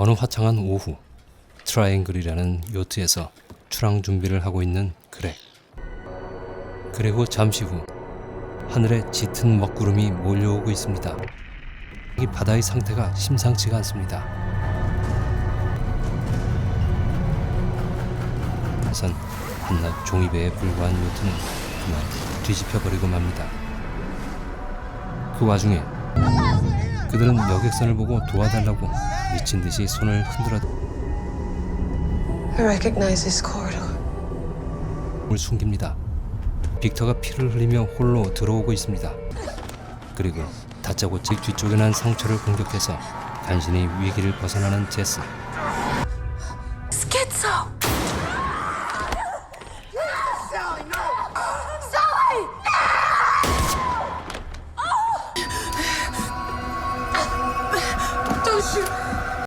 어느 화창한 오후 트라이앵글이라는 요트에서 출항 준비를 하고 있는 그렉 그리고 잠시 후 하늘에 짙은 먹구름이 몰려오고 있습니다. 이 바다의 상태가 심상치가 않습니다. 우선 한낱 종이배에 불과한 요트는 그만 뒤집혀버리고 맙니다. 그 와중에 그들은 여객선을 보고 도와달라고 미친 듯이 손을 흔들어 I recognize this corridor. 을 숨깁니다. 빅터가 피를 흘리며 홀로 들어오고 있습니다. 그리고 다짜고짜 뒤쪽에 난 상처를 공격해서 간신히 위기를 벗어나는 제스. Schizo!